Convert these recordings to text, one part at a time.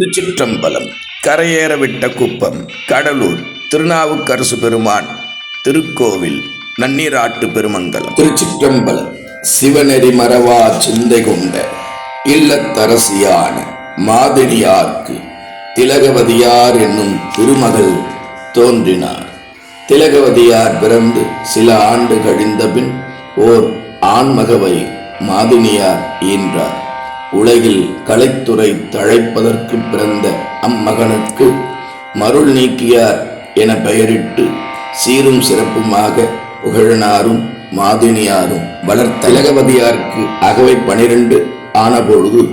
திருச்சிற்றம்பலம் கரையேறவிட்ட குப்பம் கடலூர் திருநாவுக்கரசு பெருமான் திருக்கோவில் நன்னீராட்டு பெருமங்கலம். திருச்சிற்றம்பலம் சிவநெறி மறவா சிந்தை கொண்ட இல்லத்தரசியான மாதிரியார்க்கு திலகவதியார் என்னும் திருமகள் தோன்றினார். திலகவதியார் பிறந்து சில ஆண்டு கழிந்த பின் ஓர் ஆண்மகவை மாதினியார் ஈன்றார். உலகில் கலைத்துறை தழைப்பதற்கு பிறந்த அம்மகனுக்கு மருள் நீக்கியார் என பெயரிட்டு சீரும் சிறப்புமாக புகழனாரும் மாதினியாரும் வளர்த்தலகவதியாருக்கு அகவை பனிரெண்டு ஆனபொழுது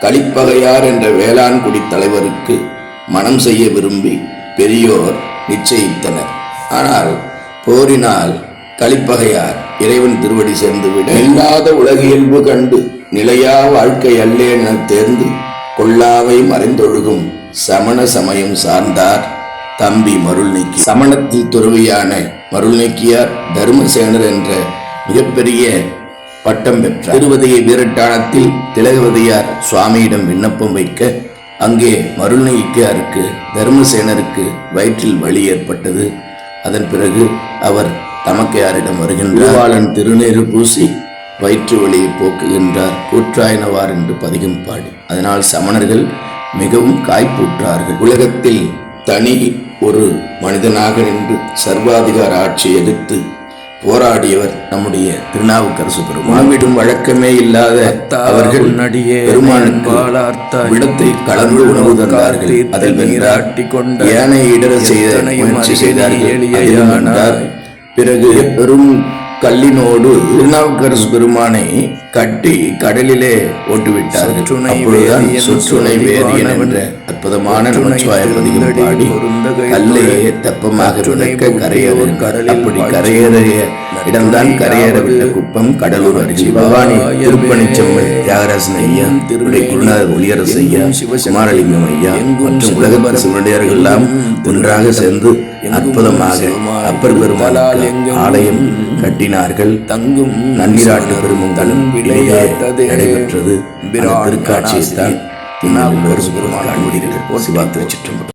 கலிப்பகையார் என்ற வேளாண்குடி தலைவருக்கு மனம் செய்ய விரும்பி பெரியோர் நிச்சயித்தனர். ஆனால் போரினால் கலிப்பகையார் இறைவன் திருவடி சேர்ந்துவிட இல்லாத உலகியல்பு கண்டு நிலையா வாழ்க்கை அல்லேன் என தேர்ந்து கொள்ளாவை மறைந்தொழுகும் சமண சமயம் சார்ந்தார் தம்பி மருள் நீக்கி சமணத்தில் துறவியான மருள்நீக்கியார் தர்மசேனர் என்ற மிகப்பெரிய பட்டம் பெற்றார். திருவதையை வீரட்டாளத்தில் திலகவதியார் சுவாமியிடம் விண்ணப்பம் வைக்க அங்கே மருள்நீக்கியாருக்கு தர்மசேனருக்கு வயிற்றில் வலி ஏற்பட்டது. அதன் பிறகு அவர் தமக்கையாரிடம் வருகின்றார். வாழன் திருநீறு பூசி வயிற்று வலியை போக்குகின்றார் கூற்றாயினவார் என்று பதிகம் பாடி. அதனால் சமணர்கள் மிகவும் காய்ப்புற்றார்கள் உலகத்தில் தனி ஒரு மனிதனாக நின்று சர்வாதிகார ஆட்சியை எதிர்த்து போராடியவர் நம்முடைய திருநாவுக்கரசு பெருமான். வழக்கமே இல்லாத அவர்கள் பெருமானுக்கு விடத்தை கலந்து உணவு தந்தார்கள். அதில் வென்றார். யானை இடர செய்த முயற்சி செய்தார்கள். பிறகு பெரும் கல்லினோடு திருநாவுக்கரசு பெருமானை கட்டி கடலிலே ஓட்டுவிட்டார்கள் அப்பொழுதுதான் சொற்றுணை வேதியன் என்ற அற்புதமான நமச்சிவாய பதிகம் பாடி கல்லையே தெப்பமாக விளக்க கரையேற அப்படி கரையேறிய இடம்தான் கரையேற விட்ட குப்பம் கடலூர் அருகே பவானி திருப்பணிச்செம்மல் தியாகராசன் ஐயா திருவிடை குருநாதர் ஒளியரசு ஐயா குமாரலிங்கம் ஐயா மற்றும் உலகத்து சிவனடியார்கள் எல்லாம் ஒன்றாக சேர்ந்து அற்புதமாக அப்பர் பெருமாளுக்கு ஆலயம் கட்டினார்கள். தங்கும் நன்னீராட்டு பெருமங்களும் நடைபெற்றது. திருக்காட்சியை தான் ஒரு பெருமாள் காண்கிறீர்கள் சிவா திருச்சிற்றம்பலம்